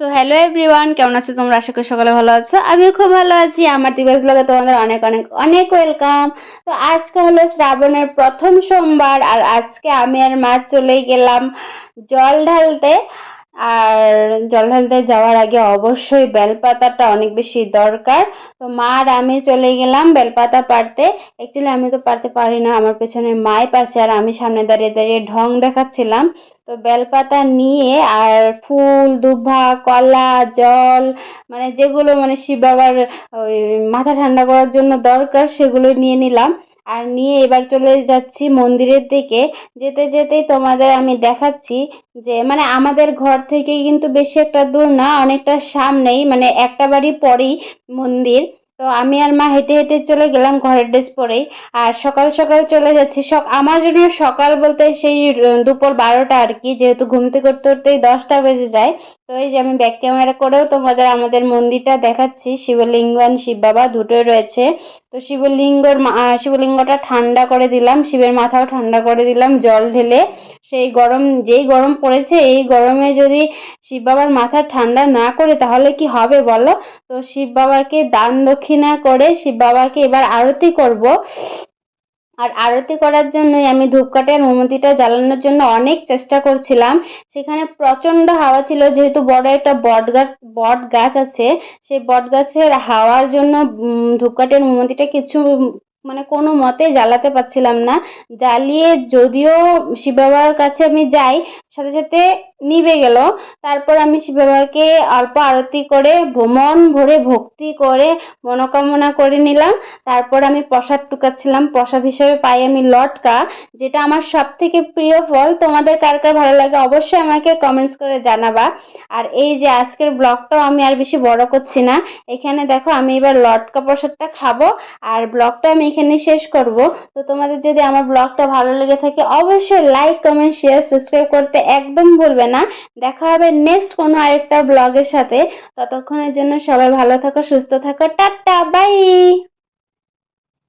So hello everyone কেমন আছো তোমরা? আশা করি সকালে ভালো আছো। আমিও খুব ভালো আছি। আমার দিবস ব্লগে তোমাদের অনেক অনেক অনেক ওয়েলকাম তো আজকে হলো শ্রাবণের প্রথম সোমবার, আর আজকে আমি আর মা চলে গেলাম জল ঢালতে। আর জল ঢালতে যাওয়ার আগে অবশ্যই বেলপাতাটা অনেক বেশি দরকার। তো মা আর আমি চলে গেলাম বেলপাতা পাড়তে। অ্যাকচুয়ালি আমি তো পারতে পারি না, আমার পেছনে মাই পারছে আর আমি সামনে দাঁড়িয়ে দাঁড়িয়ে ঢং দেখাচ্ছিলাম। তো বেলপাতা নিয়ে আর ফুল, দুভা, কলা, জল মানে যেগুলো মানে শিব বাবার ওই মাথা ঠান্ডা করার জন্য দরকার সেগুলো নিয়ে নিলাম। আর নিয়ে এবার চলে যাচ্ছি মন্দিরের দিকে। যেতে যেতেই তোমাদের আমি দেখাচ্ছি যে মানে আমাদের ঘর থেকেই কিন্তু বেশি একটা দূর না, অনেকটা সামনেই মানে একটা বাড়ি পরেই মন্দির। তো আমি আর মা হেঁটে হেঁটে চলে গেলাম ঘরের ড্রেস পরেই। আর সকাল সকাল চলে যাচ্ছি, সক, আমার জন্য সকাল বলতে সেই, দুপুর বারোটা আর কি, যেহেতু ঘুম থেকে করতে করতেই দশটা বেজে যায়। তো এই যে আমি ব্যাক ক্যামেরা করেও তোমাদের, আমাদের মন্দিরটা দেখাচ্ছি। শিবলিঙ্গ আর শিব বাবা দুটোই রয়েছে। তো শিবলিঙ্গর শিবলিঙ্গটা ঠান্ডা করে দিলাম। শিবের মাথাও ঠান্ডা করে দিলাম জল ঢেলে। সেই গরম, যেই গরম পড়েছে, এই গরমে যদি শিব বাবার মাথা ঠান্ডা না করে, তাহলে কি হবে বলো? তো শিব বাবাকে দান দক্ষিণা করে শিব বাবাকে এবার আরতি করব। আর আরতি করার জন্যই আমি ধূপকাঠি আর মোমবাতিটা জ্বালানোর জন্য অনেক চেষ্টা করছিলাম। সেখানে প্রচণ্ড হাওয়া ছিল, যেহেতু বড় একটা বট গাছ বট গাছ আছে, সেই বট গাছের হাওয়ার জন্য ধূপকাঠি আর মোমবাতিটা কিছু মানে কোনো মতে জ্বালাতে পারছিলাম না। জ্বালিয়ে যদিও শিব বাবার কাছে আমি যাই, সাথে সাথে নিভে গেল। তারপর আমি শিব বাবাকে অল্প আরতি করে, ভ্রমণ ভরে ভক্তি করে মনোকামনা করে নিলাম। তারপর আমি প্রসাদ টুকাচ্ছিলাম। প্রসাদ হিসেবে পাই আমি লটকা, যেটা আমার সব থেকে প্রিয় ফল। তোমাদের কার কার ভালো লাগে অবশ্যই আমাকে কমেন্টস করে জানাবা। আর এই যে আজকের ব্লগটাও আমি আর বেশি বড় করছি না। এখানে দেখো আমি এবার লটকা প্রসাদটা খাব। আর ব্লগটা আমি এখানে শেষ করব। তো তোমাদের যদি আমার ব্লগটা ভালো লেগে থাকে, অবশ্যই লাইক কমেন্ট শেয়ার সাবস্ক্রাইব করতে একদম ভুলবে না। দেখা হবে নেক্সট কোনো আরেকটা ব্লগের সাথে। ততক্ষণের জন্য সবাই ভালো থাকো, সুস্থ থাকো। Tata bye